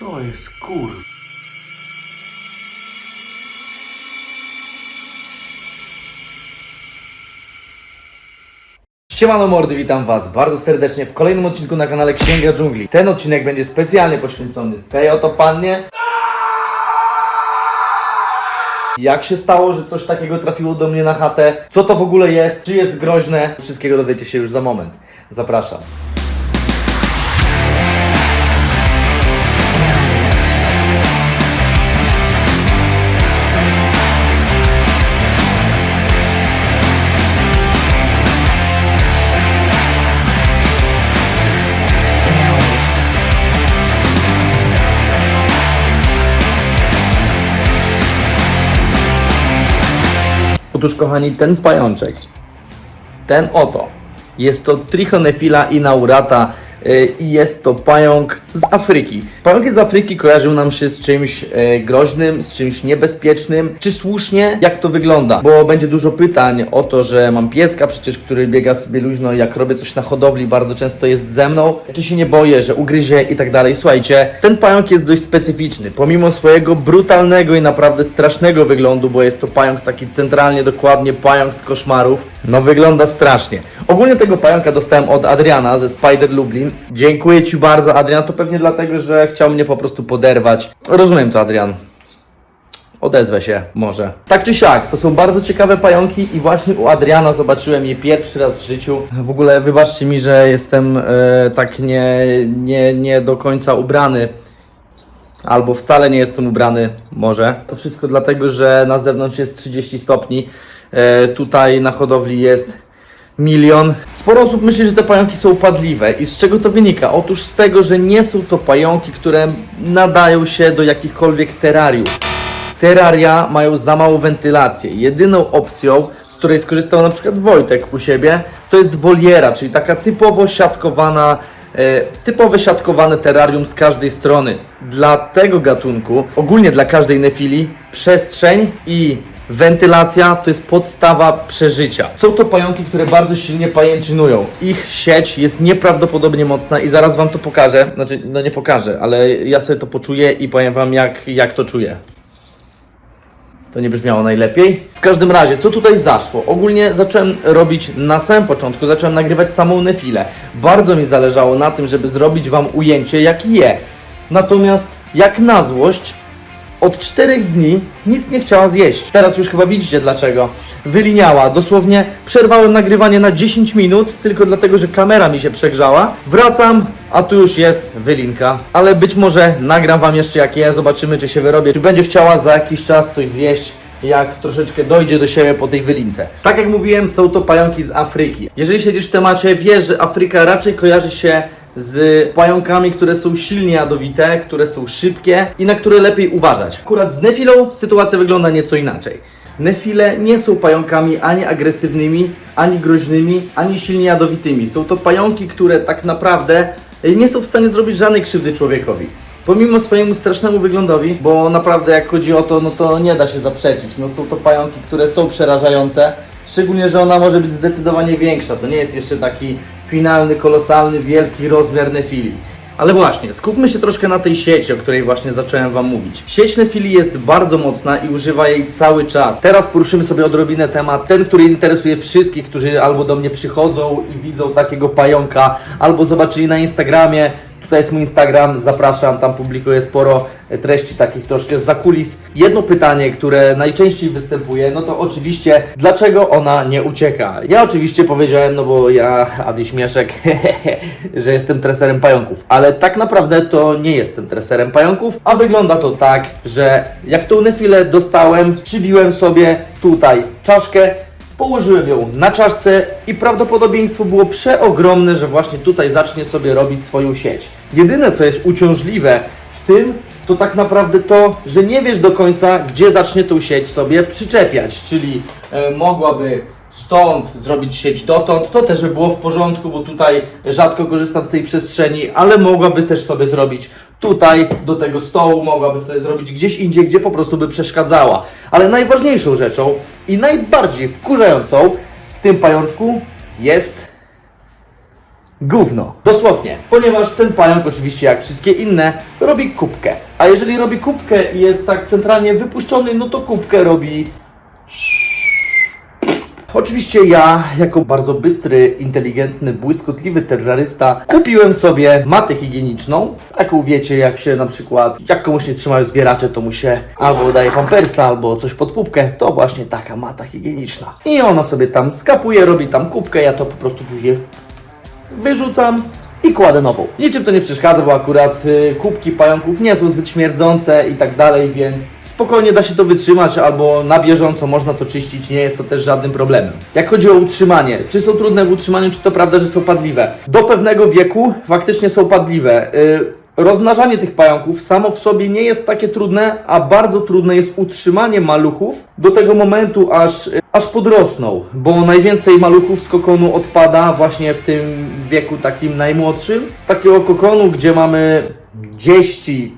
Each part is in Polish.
Co jest kur... Siemano mordy, witam was bardzo serdecznie w kolejnym odcinku na kanale Księga Dżungli. Ten odcinek będzie specjalnie poświęcony tej oto pannie. Jak się stało, że coś takiego trafiło do mnie na chatę? Co to w ogóle jest? Czy jest groźne? Wszystkiego dowiecie się już za moment. Zapraszam. Otóż kochani, ten pajączek, ten oto, jest to Trichonephila inaurata i jest to pająk z Afryki. Pająki z Afryki kojarzył nam się z czymś e, groźnym, z czymś niebezpiecznym. Czy słusznie? Jak to wygląda? Bo będzie dużo pytań o to, że mam pieska przecież, który biega sobie luźno, jak robię coś na hodowli, bardzo często jest ze mną. Czy się nie boję, że ugryzie i tak dalej. Słuchajcie, ten pająk jest dość specyficzny. Pomimo swojego brutalnego i naprawdę strasznego wyglądu, bo jest to pająk taki centralnie, dokładnie pająk z koszmarów, no wygląda strasznie. Ogólnie tego pająka dostałem od Adriana ze Spider Lublin. Dziękuję Ci bardzo, Adrian. To pewnie dlatego, że chciał mnie po prostu poderwać. Rozumiem to, Adrian. Odezwę się może. Tak czy siak, to są bardzo ciekawe pająki i właśnie u Adriana zobaczyłem je pierwszy raz w życiu. W ogóle wybaczcie mi, że jestem e, tak nie, nie, nie do końca ubrany. Albo wcale nie jestem ubrany, może. To wszystko dlatego, że na zewnątrz jest 30 stopni. E, tutaj na hodowli jest milion. Sporo osób myśli, że te pająki są padliwe. I z czego to wynika? Otóż z tego, że nie są to pająki, które nadają się do jakichkolwiek terrariów. Teraria mają za małą wentylację. Jedyną opcją, z której skorzystał na przykład Wojtek u siebie, to jest woliera, czyli taka typowo siatkowana, e, typowe siatkowane terrarium z każdej strony. Dla tego gatunku, ogólnie dla każdej nefili, przestrzeń i wentylacja to jest podstawa przeżycia. Są to pająki, które bardzo silnie pajęczynują. Ich sieć jest nieprawdopodobnie mocna i zaraz Wam to pokażę. Znaczy, no nie pokażę, ale ja sobie to poczuję i powiem Wam jak, jak to czuję. To nie brzmiało najlepiej. W każdym razie, co tutaj zaszło? Ogólnie zacząłem robić na samym początku, zacząłem nagrywać samą nefilę. Bardzo mi zależało na tym, żeby zrobić Wam ujęcie, jak je. Natomiast, jak na złość, od 4 dni nic nie chciała zjeść. Teraz już chyba widzicie dlaczego. Wyliniała. Dosłownie przerwałem nagrywanie na 10 minut, tylko dlatego, że kamera mi się przegrzała. Wracam, a tu już jest wylinka. Ale być może nagram wam jeszcze jak je, zobaczymy czy się wyrobię. Czy będzie chciała za jakiś czas coś zjeść jak troszeczkę dojdzie do siebie po tej wylince. Tak jak mówiłem, są to pająki z Afryki. Jeżeli siedzisz w temacie, wiesz, że Afryka raczej kojarzy się z pająkami, które są silnie jadowite, które są szybkie i na które lepiej uważać. Akurat z nefilą sytuacja wygląda nieco inaczej. Nefile nie są pająkami ani agresywnymi, ani groźnymi, ani silnie jadowitymi. Są to pająki, które tak naprawdę nie są w stanie zrobić żadnej krzywdy człowiekowi. Pomimo swojemu strasznemu wyglądowi, bo naprawdę jak chodzi o to, no to nie da się zaprzeczyć. No są to pająki, które są przerażające. Szczególnie, że ona może być zdecydowanie większa. To nie jest jeszcze taki finalny, kolosalny, wielki rozmiar nefili. Ale właśnie, skupmy się troszkę na tej sieci, o której właśnie zacząłem Wam mówić. Sieć nefili jest bardzo mocna i używa jej cały czas. Teraz poruszymy sobie odrobinę temat, ten, który interesuje wszystkich, którzy albo do mnie przychodzą i widzą takiego pająka, albo zobaczyli na Instagramie, Tutaj jest mój Instagram, zapraszam, tam publikuję sporo e, treści takich troszkę z zakulis. Jedno pytanie, które najczęściej występuje, no to oczywiście, dlaczego ona nie ucieka? Ja oczywiście powiedziałem, no bo ja, Adi Śmieszek, że jestem treserem pająków, ale tak naprawdę to nie jestem treserem pająków, a wygląda to tak, że jak tą nefilę dostałem, przybiłem sobie tutaj czaszkę, Położyłem ją na czaszce i prawdopodobieństwo było przeogromne, że właśnie tutaj zacznie sobie robić swoją sieć. Jedyne co jest uciążliwe w tym, to tak naprawdę to, że nie wiesz do końca, gdzie zacznie tą sieć sobie przyczepiać, czyli e, mogłaby stąd zrobić sieć dotąd, to też by było w porządku, bo tutaj rzadko korzystam z tej przestrzeni, ale mogłaby też sobie zrobić tutaj do tego stołu, mogłaby sobie zrobić gdzieś indziej, gdzie po prostu by przeszkadzała. Ale najważniejszą rzeczą i najbardziej wkurzającą w tym pajączku jest gówno. Dosłownie. Ponieważ ten pająk, oczywiście jak wszystkie inne, robi kubkę. A jeżeli robi kubkę i jest tak centralnie wypuszczony, no to kubkę robi Oczywiście ja, jako bardzo bystry, inteligentny, błyskotliwy terrorysta, kupiłem sobie matę higieniczną. Taką wiecie, jak się na przykład, jak komuś nie trzymają zwieracze, to mu się albo daje pampersa, albo coś pod pupkę. To właśnie taka mata higieniczna. I ona sobie tam skapuje, robi tam kubkę, ja to po prostu później wyrzucam i kładę nową. Niczym to nie przeszkadza, bo akurat y, kubki pająków nie są zbyt śmierdzące i tak dalej, więc spokojnie da się to wytrzymać albo na bieżąco można to czyścić, nie jest to też żadnym problemem. Jak chodzi o utrzymanie, czy są trudne w utrzymaniu, czy to prawda, że są padliwe? Do pewnego wieku faktycznie są padliwe. Y, Rozmnażanie tych pająków samo w sobie nie jest takie trudne, a bardzo trudne jest utrzymanie maluchów do tego momentu, aż, aż podrosną, bo najwięcej maluchów z kokonu odpada właśnie w tym wieku takim najmłodszym. Z takiego kokonu, gdzie mamy dzieści,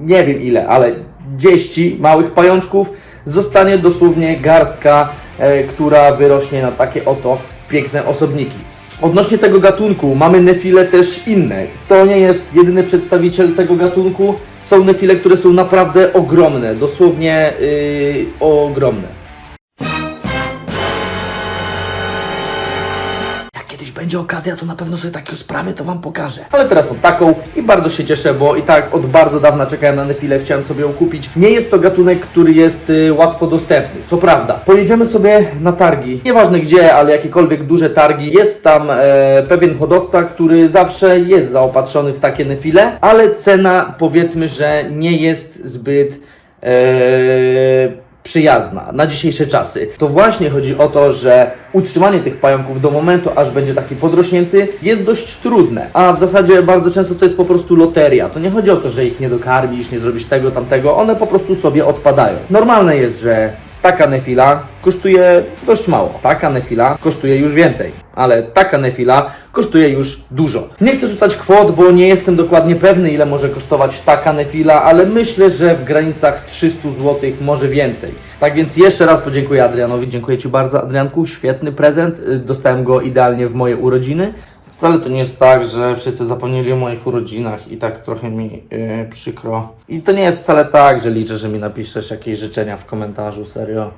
nie wiem ile, ale dzieści małych pajączków, zostanie dosłownie garstka, e, która wyrośnie na takie oto piękne osobniki. Odnośnie tego gatunku, mamy nefile też inne. To nie jest jedyny przedstawiciel tego gatunku. Są nefile, które są naprawdę ogromne, dosłownie yy, ogromne. Będzie okazja, to na pewno sobie takie sprawy to Wam pokażę. Ale teraz mam taką i bardzo się cieszę, bo i tak od bardzo dawna czekałem na Nefilę, chciałem sobie ją kupić. Nie jest to gatunek, który jest y, łatwo dostępny, co prawda. Pojedziemy sobie na targi, nieważne gdzie, ale jakiekolwiek duże targi. Jest tam e, pewien hodowca, który zawsze jest zaopatrzony w takie Nefile, ale cena powiedzmy, że nie jest zbyt... E, przyjazna na dzisiejsze czasy. To właśnie chodzi o to, że utrzymanie tych pająków do momentu, aż będzie taki podrośnięty, jest dość trudne. A w zasadzie bardzo często to jest po prostu loteria. To nie chodzi o to, że ich nie dokarmisz, nie zrobisz tego, tamtego. One po prostu sobie odpadają. Normalne jest, że taka nefila kosztuje dość mało. Taka nefila kosztuje już więcej, ale taka nefila kosztuje już dużo. Nie chcę rzucać kwot, bo nie jestem dokładnie pewny, ile może kosztować taka nefila, ale myślę, że w granicach 300 zł, może więcej. Tak więc jeszcze raz podziękuję Adrianowi. Dziękuję Ci bardzo, Adrianku. Świetny prezent. Dostałem go idealnie w moje urodziny. Wcale to nie jest tak, że wszyscy zapomnieli o moich urodzinach i tak trochę mi yy, przykro. I to nie jest wcale tak, że liczę, że mi napiszesz jakieś życzenia w komentarzu, serio.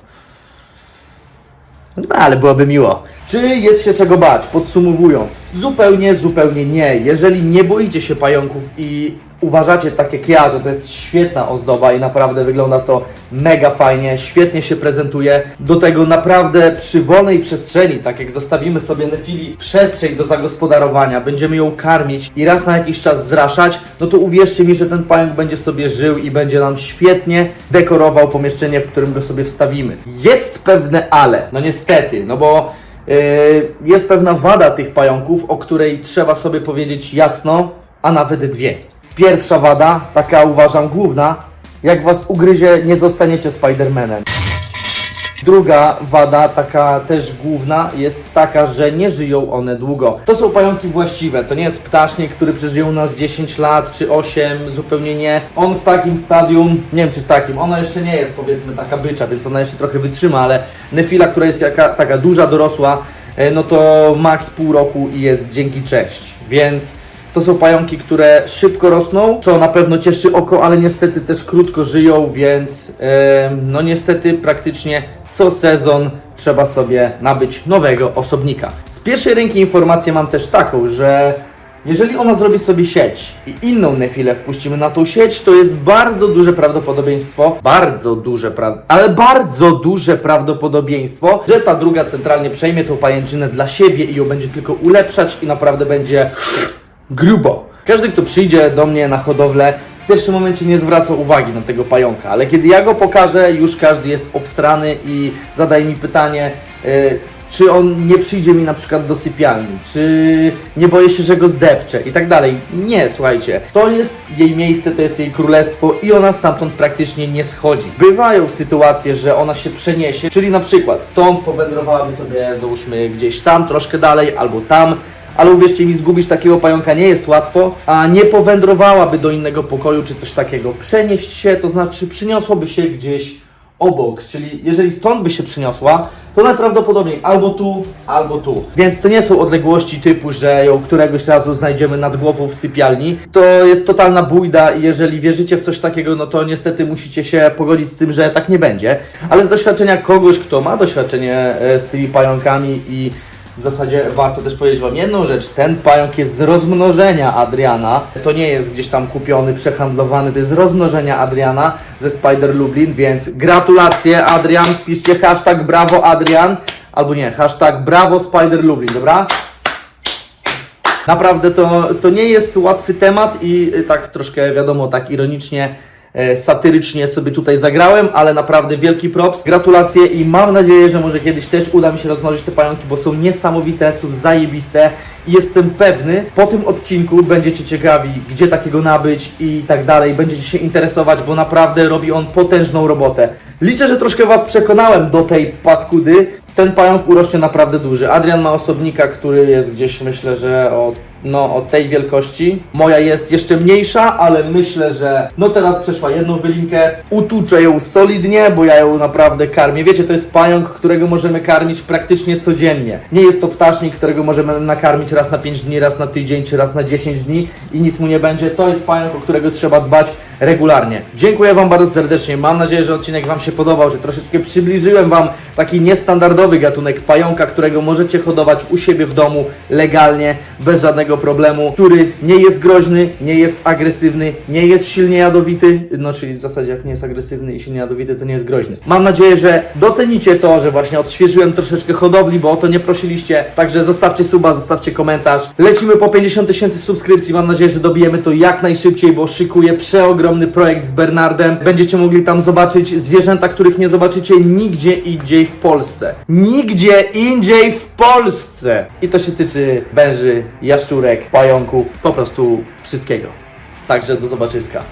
No ale byłoby miło. Czy jest się czego bać? Podsumowując, zupełnie, zupełnie nie. Jeżeli nie boicie się pająków i uważacie tak jak ja, że to jest świetna ozdoba i naprawdę wygląda to mega fajnie, świetnie się prezentuje, do tego naprawdę przy wolnej przestrzeni, tak jak zostawimy sobie nefili przestrzeń do zagospodarowania, będziemy ją karmić i raz na jakiś czas zraszać, no to uwierzcie mi, że ten pająk będzie sobie żył i będzie nam świetnie dekorował pomieszczenie, w którym go sobie wstawimy. Jest pewne ale, no niestety, no bo Yy, jest pewna wada tych pająków, o której trzeba sobie powiedzieć jasno, a nawet dwie. Pierwsza wada, taka uważam główna, jak was ugryzie, nie zostaniecie Spidermanem. Druga wada, taka też główna, jest taka, że nie żyją one długo. To są pająki właściwe, to nie jest ptasznik, który przeżył u nas 10 lat czy 8, zupełnie nie. On w takim stadium, nie wiem czy w takim, ona jeszcze nie jest powiedzmy taka bycza, więc ona jeszcze trochę wytrzyma, ale nefila, która jest jaka, taka duża, dorosła, e, no to max pół roku i jest dzięki cześć. Więc to są pająki, które szybko rosną, co na pewno cieszy oko, ale niestety też krótko żyją, więc no niestety praktycznie co sezon trzeba sobie nabyć nowego osobnika. Z pierwszej ręki informację mam też taką, że jeżeli ona zrobi sobie sieć i inną nefilę wpuścimy na tą sieć, to jest bardzo duże prawdopodobieństwo, bardzo duże, pra... ale bardzo duże prawdopodobieństwo, że ta druga centralnie przejmie tą pajęczynę dla siebie i ją będzie tylko ulepszać i naprawdę będzie grubo. Każdy, kto przyjdzie do mnie na hodowlę, w pierwszym momencie nie zwraca uwagi na tego pająka, ale kiedy ja go pokażę, już każdy jest obstrany i zadaje mi pytanie, y, czy on nie przyjdzie mi na przykład do sypialni, czy nie boję się, że go zdepczę i tak dalej. Nie, słuchajcie, to jest jej miejsce, to jest jej królestwo i ona stamtąd praktycznie nie schodzi. Bywają sytuacje, że ona się przeniesie, czyli na przykład stąd powędrowałaby sobie, załóżmy, gdzieś tam, troszkę dalej, albo tam, ale uwierzcie mi, zgubić takiego pająka nie jest łatwo, a nie powędrowałaby do innego pokoju czy coś takiego. Przenieść się, to znaczy przyniosłoby się gdzieś obok, czyli jeżeli stąd by się przeniosła, to najprawdopodobniej albo tu, albo tu. Więc to nie są odległości typu, że ją któregoś razu znajdziemy nad głową w sypialni. To jest totalna bójda i jeżeli wierzycie w coś takiego, no to niestety musicie się pogodzić z tym, że tak nie będzie. Ale z doświadczenia kogoś, kto ma doświadczenie e, z tymi pająkami i w zasadzie warto też powiedzieć Wam jedną rzecz. Ten pająk jest z rozmnożenia Adriana. To nie jest gdzieś tam kupiony, przehandlowany, to jest z rozmnożenia Adriana ze Spider Lublin, więc gratulacje Adrian. Wpiszcie hashtag brawo Adrian, albo nie, hashtag brawo Spider Lublin, dobra? Naprawdę to, to nie jest łatwy temat i tak troszkę wiadomo, tak ironicznie, satyrycznie sobie tutaj zagrałem, ale naprawdę wielki props, gratulacje i mam nadzieję, że może kiedyś też uda mi się rozmnożyć te pająki, bo są niesamowite, są zajebiste i jestem pewny, po tym odcinku będziecie ciekawi, gdzie takiego nabyć i tak dalej, będziecie się interesować, bo naprawdę robi on potężną robotę. Liczę, że troszkę Was przekonałem do tej paskudy, ten pająk urośnie naprawdę duży. Adrian ma osobnika, który jest gdzieś, myślę, że o, no, o tej wielkości. Moja jest jeszcze mniejsza, ale myślę, że no teraz przeszła jedną wylinkę. Utuczę ją solidnie, bo ja ją naprawdę karmię. Wiecie, to jest pająk, którego możemy karmić praktycznie codziennie. Nie jest to ptasznik, którego możemy nakarmić raz na 5 dni, raz na tydzień, czy raz na 10 dni i nic mu nie będzie. To jest pająk, o którego trzeba dbać regularnie. Dziękuję Wam bardzo serdecznie. Mam nadzieję, że odcinek Wam się podobał, że troszeczkę przybliżyłem Wam taki niestandardowy gatunek pająka, którego możecie hodować u siebie w domu legalnie, bez żadnego problemu, który nie jest groźny, nie jest agresywny, nie jest silnie jadowity, no czyli w zasadzie jak nie jest agresywny i silnie jadowity, to nie jest groźny. Mam nadzieję, że docenicie to, że właśnie odświeżyłem troszeczkę hodowli, bo o to nie prosiliście, także zostawcie suba, zostawcie komentarz. Lecimy po 50 tysięcy subskrypcji, mam nadzieję, że dobijemy to jak najszybciej, bo szykuję przeogromny projekt z Bernardem. Będziecie mogli tam zobaczyć zwierzęta, których nie zobaczycie nigdzie indziej w Polsce. Nigdzie indziej w Polsce! I to się tyczy węży, jaszczurek, pająków, po prostu wszystkiego. Także do zobaczyska.